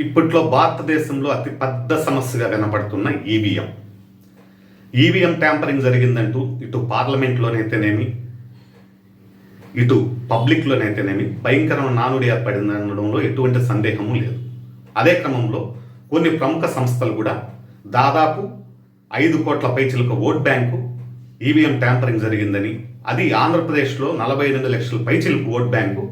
ఇప్పట్లో భారతదేశంలో అతి పెద్ద సమస్యగా కనపడుతున్న ఈవీఎం ఈవీఎం ట్యాంపరింగ్ జరిగిందంటూ ఇటు పార్లమెంట్లోనైతేనేమి ఇటు పబ్లిక్లోనైతేనేమి భయంకరమైన నానుడి ఏర్పడిందనడంలో ఎటువంటి సందేహము లేదు. అదే క్రమంలో కొన్ని ప్రముఖ సంస్థలు కూడా దాదాపు ఐదు కోట్ల పైచిలకు ఓట్ బ్యాంకు ఈవీఎం ట్యాంపరింగ్ జరిగిందని అది ఆంధ్రప్రదేశ్లో నలభై ఎనిమిది లక్షల పైచిలకు ఓట్ బ్యాంకు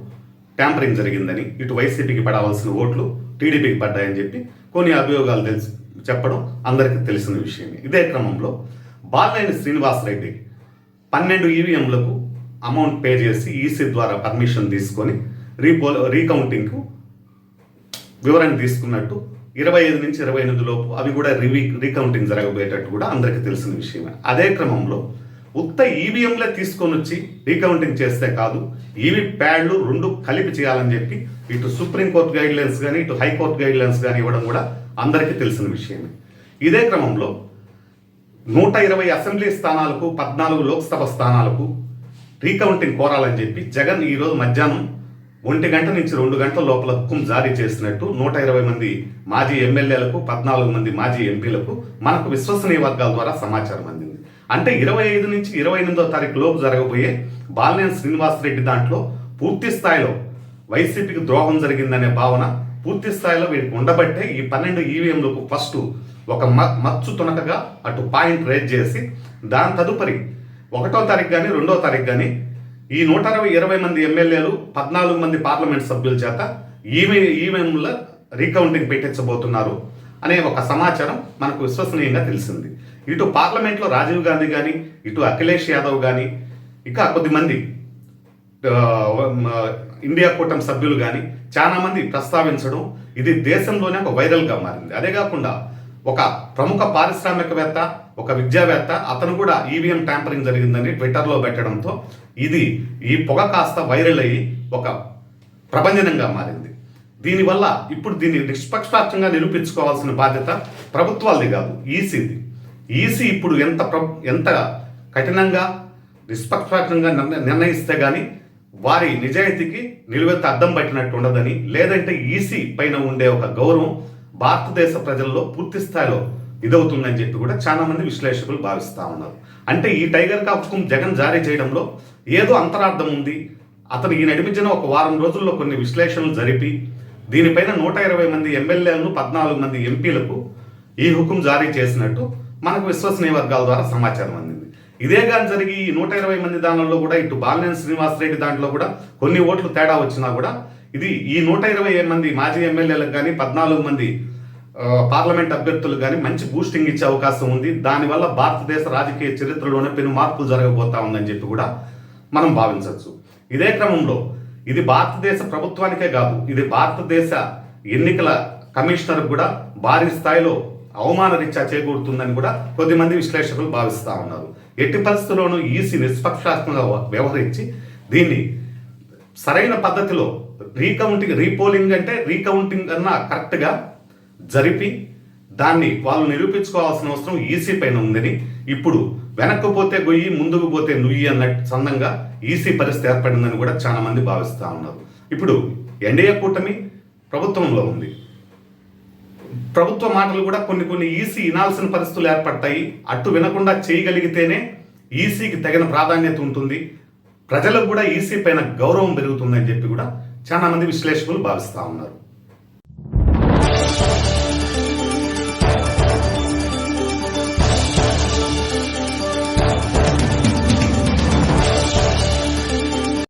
ట్యాంపరింగ్ జరిగిందని ఇటు వైసీపీకి పడవలసిన ఓట్లు టీడీపీకి పడ్డాయని చెప్పి కొన్ని అభియోగాలు తెలిసి చెప్పడం అందరికీ తెలిసిన విషయమే. ఇదే క్రమంలో బాలినేని శ్రీనివాసరెడ్డి పన్నెండు ఈవీఎంలకు అమౌంట్ పే చేసి ఈసీ ద్వారా పర్మిషన్ తీసుకొని రీపో రీకౌంటింగ్కు వివరణ తీసుకున్నట్టు ఇరవై ఐదు నుంచి ఇరవై ఎనిమిది లోపు అవి కూడా రివీ రీకౌంటింగ్ జరగబోయేటట్టు కూడా అందరికీ తెలిసిన విషయమే. అదే క్రమంలో ఉత్త ఈవీఎంలే తీసుకొని వచ్చి రీకౌంటింగ్ చేస్తే కాదు ఈవీ ప్యాడ్లు రెండు కలిపి చేయాలని చెప్పి ఇటు సుప్రీంకోర్టు గైడ్ లైన్స్ కానీ ఇటు హైకోర్టు గైడ్ లైన్స్ కానీ ఇవ్వడం కూడా అందరికీ తెలిసిన విషయమే. ఇదే క్రమంలో నూట ఇరవై అసెంబ్లీ స్థానాలకు పద్నాలుగు లోక్సభ స్థానాలకు రీకౌంటింగ్ కోరాలని చెప్పి జగన్ ఈరోజు మధ్యాహ్నం ఒంటి గంట నుంచి రెండు గంటల లోపల హుకుం జారీ చేసినట్టు నూట ఇరవై మంది మాజీ ఎమ్మెల్యేలకు పద్నాలుగు మంది మాజీ ఎంపీలకు మనకు విశ్వసనీయ వర్గాల ద్వారా సమాచారం అందింది. అంటే ఇరవై ఐదు నుంచి ఇరవై ఎనిమిదో తారీఖు లోపు జరగబోయే బాలినేని శ్రీనివాసరెడ్డి దాంట్లో పూర్తి స్థాయిలో వైసీపీకి ద్రోహం జరిగిందనే భావన పూర్తి స్థాయిలో వీరికి ఉండబట్టే ఈ పన్నెండు ఈవీఎంలకు ఫస్ట్ ఒక మ- మచ్చు తునకగా అటు పాయింట్ రేజ్ చేసి దాని తదుపరి ఒకటో తారీఖు కానీ రెండో తారీఖు కానీ ఈ నూట అరవై ఇరవై మంది ఎమ్మెల్యేలు పద్నాలుగు మంది పార్లమెంట్ సభ్యుల చేత ఈవీ ఈవీఎంల రీకౌంటింగ్ పెట్టించబోతున్నారు అనే ఒక సమాచారం మనకు విశ్వసనీయంగా తెలిసింది. ఇటు పార్లమెంట్లో రాజీవ్ గాంధీ కానీ ఇటు అఖిలేష్ యాదవ్ కానీ ఇంకా కొద్దిమంది ఇండియా కూటమి సభ్యులు కానీ చాలామంది ప్రస్తావించడం ఇది దేశంలోనే ఒక వైరల్గా మారింది. అదే కాకుండా ఒక ప్రముఖ పారిశ్రామికవేత్త ఒక విద్యావేత్త అతను కూడా ఈవీఎం ట్యాంపరింగ్ జరిగిందని ట్విట్టర్లో పెట్టడంతో ఇది ఈ పొగ కాస్త వైరల్ అయ్యి ఒక ప్రభంజనంగా మారింది. దీనివల్ల ఇప్పుడు దీన్ని నిష్పక్షపాతంగా నిరూపించుకోవాల్సిన బాధ్యత ప్రభుత్వాలది కాదు ఈసీది ఈసీ ఇప్పుడు ఎంత ప్ర ఎంత కఠినంగా నిష్పక్షపాతంగా నిర్ణయిస్తే కానీ వారి నిజాయితీకి నిలువెత్త అద్దం పట్టినట్టు ఉండదని లేదంటే ఈసీ పైన ఉండే ఒక గౌరవం భారతదేశ ప్రజల్లో పూర్తి స్థాయిలో ఇదవుతుందని చెప్పి కూడా చాలా మంది విశ్లేషకులు భావిస్తూ ఉన్నారు. అంటే ఈ టైగర్ కాప్ హుకుం జగన్ జారీ చేయడంలో ఏదో అంతరార్థం ఉంది. అతను ఈ నడిపించిన ఒక వారం రోజుల్లో కొన్ని విశ్లేషణలు జరిపి దీనిపైన నూట ఇరవై మంది ఎమ్మెల్యేలను పద్నాలుగు మంది ఎంపీలకు ఈ హుకుం జారీ చేసినట్టు మనకు విశ్వసనీయ వర్గాల ద్వారా సమాచారం అందింది. ఇదే కానీ జరిగి ఈ నూట ఇరవై మంది దానిలో కూడా ఇటు బాలినేని శ్రీనివాసరెడ్డి దాంట్లో కూడా కొన్ని ఓట్లు తేడా వచ్చినా కూడా ఇది ఈ నూట ఇరవై మంది మాజీ ఎమ్మెల్యేలకు కానీ పద్నాలుగు మంది పార్లమెంట్ అభ్యర్థులు కానీ మంచి బూస్టింగ్ ఇచ్చే అవకాశం ఉంది. దానివల్ల భారతదేశ రాజకీయ చరిత్రలోనే పెను మార్పులు జరగబోతా ఉందని చెప్పి కూడా మనం భావించవచ్చు. ఇదే క్రమంలో ఇది భారతదేశ ప్రభుత్వానికే కాదు ఇది భారతదేశ ఎన్నికల కమిషనర్ కూడా భారీ స్థాయిలో అవమాన రీత్యా చేకూరుతుందని కూడా కొద్దిమంది విశ్లేషకులు భావిస్తూ ఉన్నారు. ఎట్టి పరిస్థితుల్లోనూ ఈసీ నిష్పక్షాత్మకంగా వ్యవహరించి దీన్ని సరైన పద్ధతిలో రీకౌంటింగ్ రీపోలింగ్ అంటే రీకౌంటింగ్ అన్న కరెక్ట్గా జరిపి దాన్ని వాళ్ళు నిరూపించుకోవాల్సిన అవసరం ఈసీ పైన ఉందని ఇప్పుడు వెనక్కు పోతే గొయ్యి ముందుకు పోతే నుయ్యి అన్నట్టు సందంగా ఈసీ పరిస్థితి ఏర్పడిందని కూడా చాలా మంది భావిస్తూ ఉన్నారు. ఇప్పుడు ఎన్డీఏ కూటమి ప్రభుత్వంలో ఉంది. ప్రభుత్వ మాటలు కూడా కొన్ని కొన్ని ఈసీ వినాల్సిన పరిస్థితులు ఏర్పడతాయి. అటు వినకుండా చేయగలిగితేనే ఈసీకి తగిన ప్రాధాన్యత ఉంటుంది. ప్రజలకు కూడా ఈసీ పైన గౌరవం పెరుగుతుందని చెప్పి కూడా చాలా మంది విశ్లేషకులు భావిస్తూ ఉన్నారు.